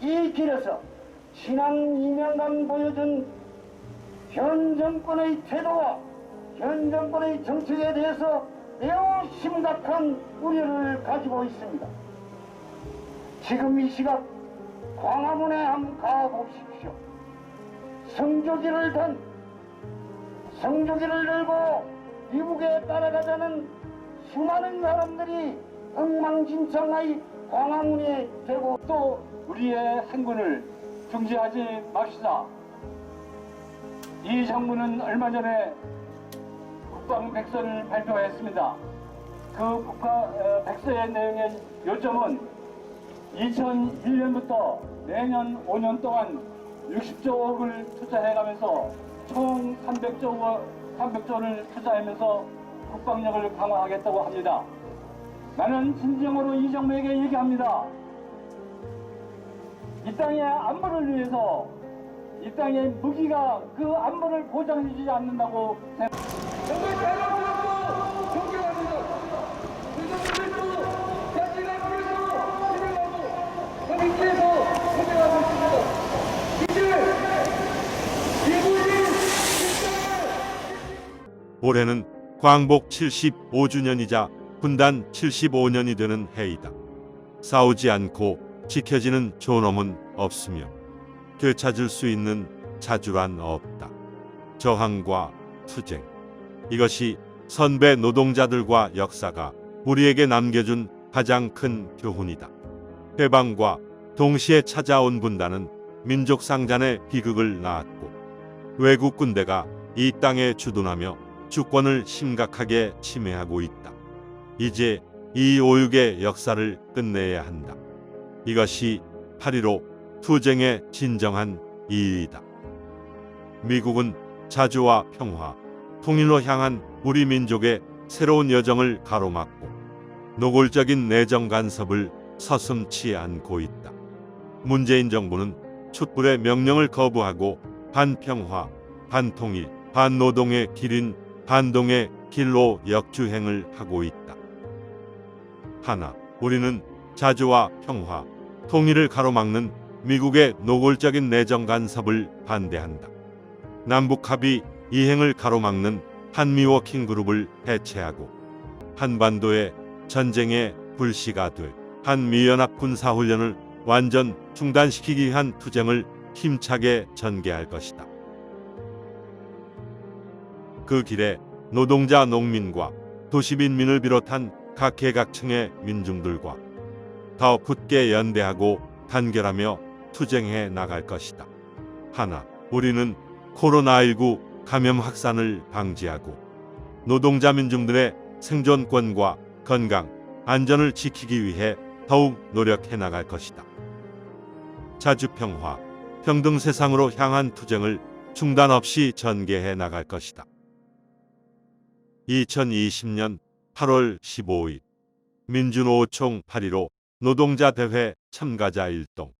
이 길에서 지난 2년간 보여준 현 정권의 태도와 현 정권의 정책에 대해서 매우 심각한 우려를 가지고 있습니다. 지금 이 시각 광화문에 한번 가보십시오. 성조기를 단 성조기를 들고 미국에 따라가자는 수많은 사람들이 엉망진창의 광화문에 되고 또 우리의 행군을 중지하지 맙시다. 이 정부는 얼마 전에 국방 백서를 발표했습니다. 그 국가 어, 백서의 내용의 요점은 2001년부터 내년 5년 동안 60조 억을 투자해가면서 총 300조 원, 300조를 투자하면서 국방력을 강화하겠다고 합니다. 나는 진정으로 이 정부에게 얘기합니다. 이 땅의 안보를 위해서 이 땅의 무기가 그 안보를 보장해주지 않는다고 생각. 정말 대단하고 존경합니다. 그정도들도 자신의 길에서 진행하고 선임지에서 선행하고 있습니다. 이제 미국이 올해는 광복 75주년이자 분단 75년이 되는 해이다. 싸우지 않고 지켜지는 존엄은 없으며 되찾을 수 있는 자주란 없다. 저항과 투쟁. 이것이 선배 노동자들과 역사가 우리에게 남겨준 가장 큰 교훈이다. 해방과 동시에 찾아온 분단은 민족 상잔의 비극을 낳았고 외국 군대가 이 땅에 주둔하며 주권을 심각하게 침해하고 있다. 이제 이 오육의 역사를 끝내야 한다. 이것이 8.15 투쟁의 진정한 이유이다. 미국은 자주와 평화, 통일로 향한 우리 민족의 새로운 여정을 가로막고 노골적인 내정 간섭을 서슴치 않고 있다. 문재인 정부는 촛불의 명령을 거부하고 반평화, 반통일, 반노동의 길인 반동의 길로 역주행을 하고 있다. 하나, 우리는 자주와 평화, 통일을 가로막는 미국의 노골적인 내정 간섭을 반대한다. 남북 합의 이행을 가로막는 한미 워킹 그룹을 해체하고 한반도의 전쟁의 불씨가 될 한미연합 군사훈련을 완전 중단시키기 위한 투쟁을 힘차게 전개할 것이다. 그 길에 노동자 농민과 도시민민을 비롯한 각계각층의 민중들과 더 굳게 연대하고 단결하며 투쟁해 나갈 것이다. 하나, 우리는 코로나19 감염 확산을 방지하고 노동자 민중들의 생존권과 건강, 안전을 지키기 위해 더욱 노력해 나갈 것이다. 자주평화, 평등 세상으로 향한 투쟁을 중단 없이 전개해 나갈 것이다. 2020년 8월 15일 민주노총 8.15 노동자 대회 참가자 일동